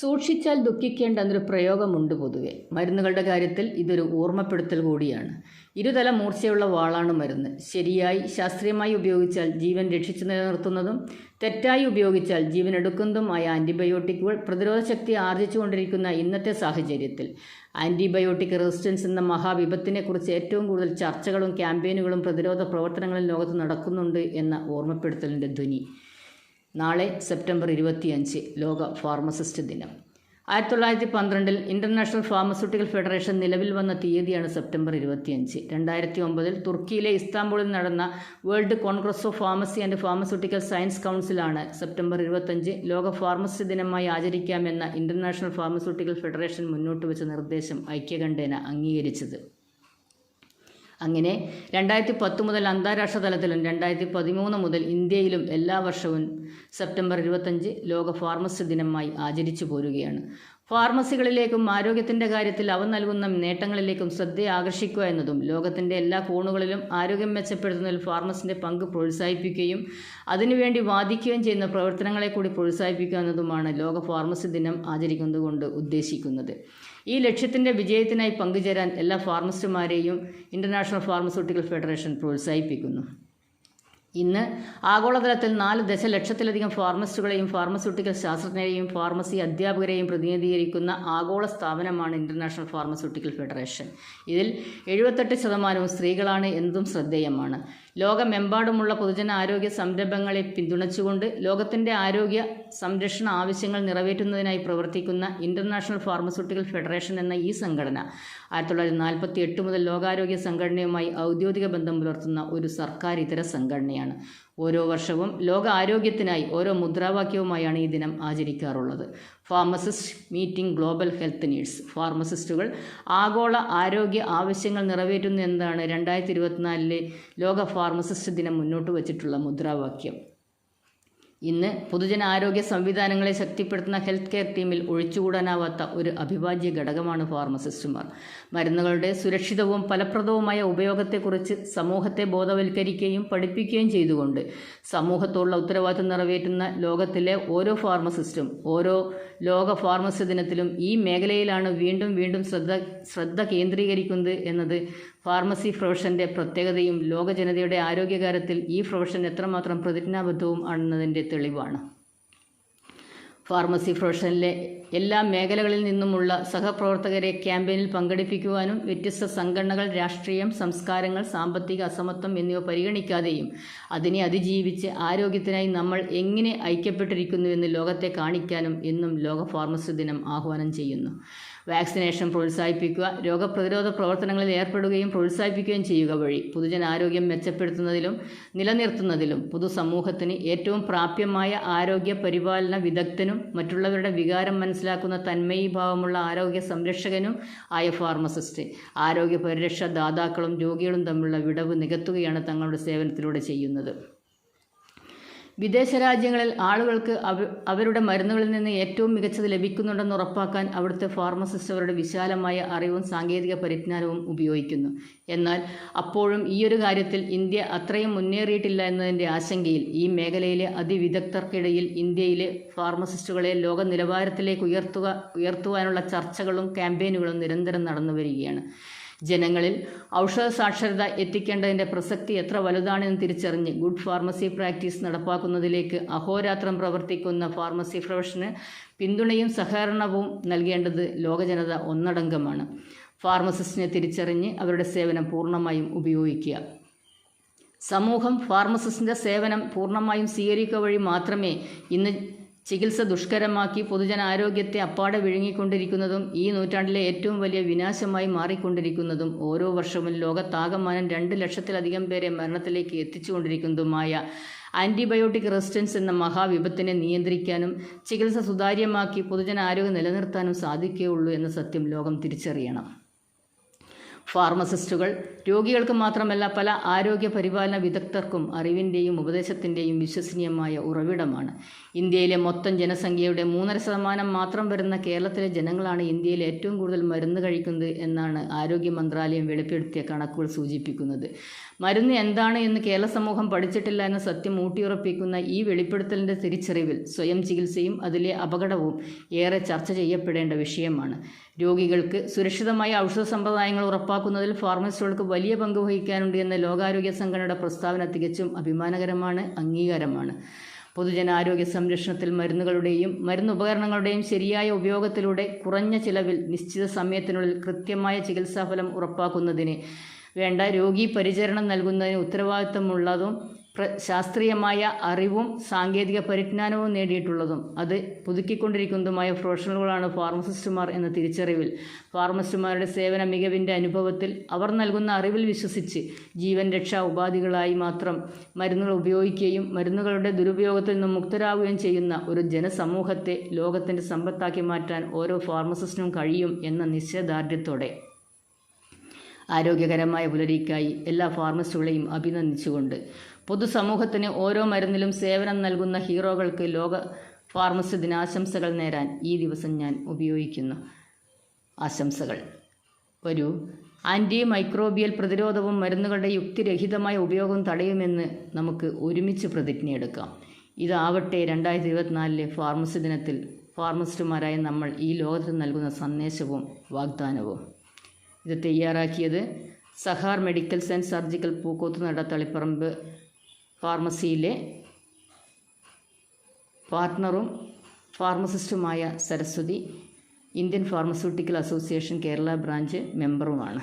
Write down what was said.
സൂക്ഷിച്ചാൽ ദുഃഖിക്കേണ്ട എന്നൊരു പ്രയോഗമുണ്ട് പൊതുവെ. മരുന്നുകളുടെ കാര്യത്തിൽ ഇതൊരു ഓർമ്മപ്പെടുത്തൽ കൂടിയാണ്. ഇരുതല മൂർച്ചയുള്ള വാളാണ് മരുന്ന്. ശരിയായി ശാസ്ത്രീയമായി ഉപയോഗിച്ചാൽ ജീവൻ രക്ഷിച്ചു നിലനിർത്തുന്നതും തെറ്റായി ഉപയോഗിച്ചാൽ ജീവൻ എടുക്കുന്നതുമായ ആന്റിബയോട്ടിക്കുകൾ പ്രതിരോധ ശക്തി ആർജിച്ചുകൊണ്ടിരിക്കുന്ന ഇന്നത്തെ സാഹചര്യത്തിൽ. ആന്റിബയോട്ടിക് റെസിസ്റ്റൻസ് എന്ന മഹാവിപത്തിനെക്കുറിച്ച് ഏറ്റവും കൂടുതൽ ചർച്ചകളും ക്യാമ്പയിനുകളും പ്രതിരോധ പ്രവർത്തനങ്ങളും ലോകത്ത് നടക്കുന്നുണ്ട് എന്ന ഓർമ്മപ്പെടുത്തലിന്റെ ധ്വനി. നാളെ സെപ്റ്റംബർ ഇരുപത്തിയഞ്ച് ലോക ഫാർമസിസ്റ്റ് ദിനം. ആയിരത്തി തൊള്ളായിരത്തി പന്ത്രണ്ടിൽ ഇന്റർനാഷണൽ ഫാർമസ്യൂട്ടിക്കൽ ഫെഡറേഷൻ നിലവിൽ വന്ന തീയതിയാണ് സെപ്റ്റംബർ ഇരുപത്തിയഞ്ച്. രണ്ടായിരത്തി ഒമ്പതിൽ തുർക്കിയിലെ ഇസ്താംബൂളിൽ നടന്ന world congress of pharmacy and pharmaceutical science കൗൺസിലാണ് September ഇരുപത്തഞ്ച് ലോക ഫാർമസി ദിനമായി ആചരിക്കാമെന്ന ഇന്റർനാഷണൽ ഫാർമസ്യൂട്ടിക്കൽ ഫെഡറേഷൻ മുന്നോട്ട് വെച്ച നിർദ്ദേശം ഐക്യകണ്ഠേന അംഗീകരിച്ചത്. അങ്ങനെ രണ്ടായിരത്തി പത്ത് മുതൽ അന്താരാഷ്ട്ര തലത്തിലും രണ്ടായിരത്തി പതിമൂന്ന് മുതൽ ഇന്ത്യയിലും എല്ലാ വർഷവും സെപ്റ്റംബർ ഇരുപത്തഞ്ച് ലോക ഫാർമസി ദിനമായി ആചരിച്ചു പോരുകയാണ്. ഫാർമസികളിലേക്കും ആരോഗ്യത്തിന്റെ കാര്യത്തിൽ അവ നൽകുന്ന നേട്ടങ്ങളിലേക്കും ശ്രദ്ധ ആകർഷിക്കുക എന്നതും ലോകത്തിന്റെ എല്ലാ കോണുകളിലും ആരോഗ്യം മെച്ചപ്പെടുത്തുന്നതിൽ ഫാർമസിന്റെ പങ്ക് പ്രോത്സാഹിപ്പിക്കുകയും അതിനുവേണ്ടി വാദിക്കുകയും ചെയ്യുന്ന പ്രവർത്തനങ്ങളെ കൂടി പ്രോത്സാഹിപ്പിക്കുക എന്നതുമാണ് ലോക ഫാർമസി ദിനം ആചരിക്കുന്നതുകൊണ്ട് ഉദ്ദേശിക്കുന്നത്. ഈ ലക്ഷ്യത്തിന്റെ വിജയത്തിനായി പങ്കുചേരാൻ എല്ലാ ഫാർമസിസ്റ്റുമാരെയും ഇന്റർനാഷണൽ ഫാർമസ്യൂട്ടിക്കൽ ഫെഡറേഷൻ പ്രോത്സാഹിപ്പിക്കുന്നു. ഇന്ന് ആഗോളതലത്തിൽ നാല് ദശലക്ഷത്തിലധികം ഫാർമസിസ്റ്റുകളെയും ഫാർമസ്യൂട്ടിക്കൽ ശാസ്ത്രജ്ഞരെയും ഫാർമസി അധ്യാപകരെയും പ്രതിനിധീകരിക്കുന്ന ആഗോള സ്ഥാപനമാണ് ഇന്റർനാഷണൽ ഫാർമസ്യൂട്ടിക്കൽ ഫെഡറേഷൻ. ഇതിൽ എഴുപത്തെട്ട് ശതമാനവും സ്ത്രീകളാണ് എന്നതും ശ്രദ്ധേയമാണ്. ലോകമെമ്പാടുമുള്ള പൊതുജന ആരോഗ്യ സംരംഭങ്ങളെ പിന്തുണച്ചുകൊണ്ട് ലോകത്തിന്റെ ആരോഗ്യ സംരക്ഷണ ആവശ്യങ്ങൾ നിറവേറ്റുന്നതിനായി പ്രവർത്തിക്കുന്ന ഇന്റർനാഷണൽ ഫാർമസ്യൂട്ടിക്കൽ ഫെഡറേഷൻ എന്ന ഈ സംഘടന ആയിരത്തി തൊള്ളായിരത്തി നാൽപ്പത്തി എട്ട് മുതൽ ലോകാരോഗ്യ സംഘടനയുമായി ഔദ്യോഗിക ബന്ധം പുലർത്തുന്ന ഒരു സർക്കാർ ഇതര സംഘടനയാണ്. ഓരോ വർഷവും ലോക ആരോഗ്യത്തിനായി ഓരോ മുദ്രാവാക്യവുമായാണ് ഈ ദിനം ആചരിക്കാറുള്ളത്. Pharmacist meeting global health needs. ഫാർമസിസ്റ്റുകൾ ആഗോള ആരോഗ്യ ആവശ്യങ്ങൾ നിറവേറ്റുന്നു എന്നതാണ് രണ്ടായിരത്തി ഇരുപത്തിനാലിലെ ലോക ഫാർമസിസ്റ്റ് ദിനം മുന്നോട്ട് വച്ചിട്ടുള്ള മുദ്രാവാക്യം. ഇന്ന് പൊതുജന ആരോഗ്യ സംവിധാനങ്ങളെ ശക്തിപ്പെടുത്തുന്ന ഹെൽത്ത് കെയർ ടീമിൽ ഒഴിച്ചുകൂടാനാവാത്ത ഒരു അവിഭാജ്യ ഘടകമാണ് ഫാർമസിസ്റ്റുമാർ മരുന്നുകളുടെ സുരക്ഷിതവും ഫലപ്രദവുമായ ഉപയോഗത്തെക്കുറിച്ച് സമൂഹത്തെ ബോധവൽക്കരിക്കുകയും പഠിപ്പിക്കുകയും ചെയ്തുകൊണ്ട് സമൂഹത്തോടുള്ള ഉത്തരവാദിത്തം നിറവേറ്റുന്ന ലോകത്തിലെ ഓരോ ഫാർമസിസ്റ്റും ഓരോ ലോക ഫാർമസി ദിനത്തിലും ഈ മേഖലയിലാണ് വീണ്ടും വീണ്ടും ശ്രദ്ധ ശ്രദ്ധ കേന്ദ്രീകരിക്കുന്നത് എന്നത് ഫാർമസി പ്രൊഫഷന്റെ പ്രത്യേകതയും ലോക ജനതയുടെ ആരോഗ്യകാര്യത്തിൽ ഈ പ്രൊഫഷൻ എത്രമാത്രം പ്രതിജ്ഞാബദ്ധവും ആണെന്നതിന്റെ തെളിവാണ്. ഫാർമസി പ്രൊഫഷനിലെ എല്ലാ മേഖലകളിൽ നിന്നുമുള്ള സഹപ്രവർത്തകരെ ക്യാമ്പയിനിൽ പങ്കെടുപ്പിക്കുവാനും വ്യത്യസ്ത സംഘടനകൾ രാഷ്ട്രീയം സംസ്കാരങ്ങൾ സാമ്പത്തിക അസമത്വം എന്നിവ പരിഗണിക്കാതെയും അതിനെ അതിജീവിച്ച് ആരോഗ്യത്തിനായി നമ്മൾ എങ്ങനെ ഐക്യപ്പെട്ടിരിക്കുന്നുവെന്ന് ലോകത്തെ കാണിക്കാനും എന്നും ലോക ഫാർമസി ദിനം ആഹ്വാനം ചെയ്യുന്നു. വാക്സിനേഷൻ പ്രോത്സാഹിപ്പിക്കുക രോഗപ്രതിരോധ പ്രവർത്തനങ്ങളിൽ ഏർപ്പെടുകയും പ്രോത്സാഹിപ്പിക്കുകയും ചെയ്യുക വഴി പൊതുജനാരോഗ്യം മെച്ചപ്പെടുത്തുന്നതിലും നിലനിർത്തുന്നതിലും പൊതുസമൂഹത്തിന് ഏറ്റവും പ്രാപ്യമായ ആരോഗ്യ പരിപാലന വിദഗ്ധനും മറ്റുള്ളവരുടെ വികാരം മനസ്സിലാക്കുന്ന തന്മയീഭാവമുള്ള ആരോഗ്യ സംരക്ഷകനും ആയ ഫാർമസിസ്റ്റ്. ആരോഗ്യ പരിരക്ഷ ദാതാക്കളും രോഗികളും തമ്മിലുള്ള വിടവ് നികത്തുകയാണ് തങ്ങളുടെ സേവനത്തിലൂടെ ചെയ്യുന്നത്. വിദേശ രാജ്യങ്ങളിൽ ആളുകൾക്ക് അവ അവരുടെ മരുന്നുകളിൽ നിന്ന് ഏറ്റവും മികച്ചത് ലഭിക്കുന്നുണ്ടെന്ന് ഉറപ്പാക്കാൻ അവിടുത്തെ ഫാർമസിസ്റ്റ് അവരുടെ വിശാലമായ അറിവും സാങ്കേതിക പരിജ്ഞാനവും ഉപയോഗിക്കുന്നു. എന്നാൽ അപ്പോഴും ഈയൊരു കാര്യത്തിൽ ഇന്ത്യ അത്രയും മുന്നേറിയിട്ടില്ല എന്നതിന്റെ ആശങ്കയിൽ ഈ മേഖലയിലെ അതിവിദഗ്ധർക്കിടയിൽ ഇന്ത്യയിലെ ഫാർമസിസ്റ്റുകളെ ലോക നിലവാരത്തിലേക്ക് ഉയർത്തുക ഉയർത്തുവാനുള്ള ചർച്ചകളും ക്യാമ്പയിനുകളും നിരന്തരം നടന്നു വരികയാണ്. ജനങ്ങളിൽ ഔഷധ സാക്ഷരത എത്തിക്കേണ്ടതിന്റെ പ്രസക്തി എത്ര വലുതാണെന്ന് തിരിച്ചറിഞ്ഞ് ഗുഡ് ഫാർമസി പ്രാക്ടീസ് നടപ്പാക്കുന്നതിലേക്ക് അഹോരാത്രം പ്രവർത്തിക്കുന്ന ഫാർമസി പ്രൊഫഷന് പിന്തുണയും സഹകരണവും നൽകേണ്ടത് ലോകജനത ഒന്നടങ്കമാണ്. ഫാർമസിസ്റ്റിനെ തിരിച്ചറിഞ്ഞ് അവരുടെ സേവനം പൂർണമായും ഉപയോഗിക്കുക. സമൂഹം ഫാർമസിസ്റ്റിന്റെ സേവനം പൂർണമായും സ്വീകരിക്കുക വഴി മാത്രമേ ഇന്ന് ചികിത്സ ദുഷ്കരമാക്കി പൊതുജനാരോഗ്യത്തെ അപ്പാടെ വിഴുങ്ങിക്കൊണ്ടിരിക്കുന്നതും ഈ നൂറ്റാണ്ടിലെ ഏറ്റവും വലിയ വിനാശമായി മാറിക്കൊണ്ടിരിക്കുന്നതും ഓരോ വർഷവും ലോകത്താകമാനം രണ്ട് ലക്ഷത്തിലധികം പേരെ മരണത്തിലേക്ക് എത്തിച്ചുകൊണ്ടിരിക്കുന്നതുമായ ആന്റിബയോട്ടിക് റെസിസ്റ്റൻസ് എന്ന മഹാവിപത്തിനെ നിയന്ത്രിക്കാനും ചികിത്സ സുതാര്യമാക്കി പൊതുജനാരോഗ്യം നിലനിർത്താനും സാധിക്കുകയുള്ളൂ എന്ന സത്യം ലോകം തിരിച്ചറിയണം. ഫാർമസിസ്റ്റുകൾ. രോഗികൾക്ക് മാത്രമല്ല പല ആരോഗ്യ പരിപാലന വിദഗ്ധർക്കും അറിവിന്റെയും ഉപദേശത്തിന്റെയും വിശ്വസനീയമായ ഉറവിടമാണ്. ഇന്ത്യയിലെ മൊത്തം ജനസംഖ്യയുടെ മൂന്നര ശതമാനം മാത്രം വരുന്ന കേരളത്തിലെ ജനങ്ങളാണ് ഇന്ത്യയിൽ ഏറ്റവും കൂടുതൽ മരുന്ന് കഴിക്കുന്നത് എന്നാണ് ആരോഗ്യ മന്ത്രാലയം വെളിപ്പെടുത്തിയ കണക്കുകൾ സൂചിപ്പിക്കുന്നത്. മരുന്ന് എന്താണ് എന്ന് കേരള സമൂഹം പഠിച്ചിട്ടില്ല എന്ന സത്യം ഊട്ടിയുറപ്പിക്കുന്ന ഈ വെളിപ്പെടുത്തലിന്റെ തിരിച്ചറിവിൽ സ്വയം ചികിത്സയും അതിലെ അപകടവും ഏറെ ചർച്ച ചെയ്യപ്പെടേണ്ട വിഷയമാണ്. രോഗികൾക്ക് സുരക്ഷിതമായ ഔഷധ സമ്പ്രദായങ്ങൾ ഉറപ്പാക്കുന്നതിൽ ഫാർമസിസ്റ്റുകൾക്ക് വലിയ പങ്ക് വഹിക്കാനുണ്ട് എന്ന ലോകാരോഗ്യ സംഘടനയുടെ പ്രസ്താവന തികച്ചും അഭിമാനകരമാണ് അംഗീകാരമാണ്. പൊതുജനാരോഗ്യ സംരക്ഷണത്തിൽ മരുന്നുകളുടെയും മരുന്ന് ഉപകരണങ്ങളുടെയും ശരിയായ ഉപയോഗത്തിലൂടെ കുറഞ്ഞ ചിലവിൽ നിശ്ചിത സമയത്തിനുള്ളിൽ കൃത്യമായ ചികിത്സാഫലം ഉറപ്പാക്കുന്നതിന് വേണ്ട രോഗി പരിചരണം നൽകുന്നതിന് ഉത്തരവാദിത്തമുള്ളതും ശാസ്ത്രീയമായ അറിവും സാങ്കേതിക പരിജ്ഞാനവും നേടിയിട്ടുള്ളതും. അത് പുതുക്കിക്കൊണ്ടിരിക്കുന്നതുമായ പ്രൊഫഷണലുകളാണ് ഫാർമസിസ്റ്റുമാർ എന്ന തിരിച്ചറിവിൽ. ഫാർമസിസ്റ്റുമാരുടെ സേവന മികവിന്റെ അനുഭവത്തിൽ അവർ നൽകുന്ന അറിവിൽ വിശ്വസിച്ച് ജീവൻ രക്ഷാ ഉപാധികളായി മാത്രം മരുന്നുകൾ ഉപയോഗിക്കുകയും മരുന്നുകളുടെ ദുരുപയോഗത്തിൽ നിന്നും മുക്തരാകുകയും ചെയ്യുന്ന ഒരു ജനസമൂഹത്തെ ലോകത്തിന്റെ സമ്പത്താക്കി മാറ്റാൻ ഓരോ ഫാർമസിസ്റ്റിനും കഴിയും എന്ന നിശ്ചയദാർഢ്യത്തോടെ. ആരോഗ്യകരമായ പുലരിക്കായി എല്ലാ ഫാർമസിസ്റ്റുകളെയും അഭിനന്ദിച്ചുകൊണ്ട് പൊതുസമൂഹത്തിന് ഓരോ മരുന്നിലും സേവനം നൽകുന്ന ഹീറോകൾക്ക് ലോക ഫാർമസി ദിനാശംസകൾ നേരാൻ ഈ ദിവസം ഞാൻ ഉപയോഗിക്കുന്നു. ആശംസകൾ. ഒരു ആന്റി മൈക്രോബിയൽ പ്രതിരോധവും മരുന്നുകളുടെ യുക്തിരഹിതമായ ഉപയോഗം തടയുമെന്ന് നമുക്ക് ഒരുമിച്ച് പ്രതിജ്ഞയെടുക്കാം. ഇതാവട്ടെ രണ്ടായിരത്തി ഇരുപത്തിനാലിലെ ഫാർമസി ദിനത്തിൽ ഫാർമസിസ്റ്റുമാരായ നമ്മൾ ഈ ലോകത്തിന് നൽകുന്ന സന്ദേശവും വാഗ്ദാനവും. ഇത് തയ്യാറാക്കിയത് Sahar medical science surgical Pookkothunada Taliparamba ഫാർമസിയിലെ പാർട്ട്ണറും ഫാർമസിസ്റ്റുമായ Saraswathi Indian pharmaceutical association Kerala branch മെമ്പറുമാണ്.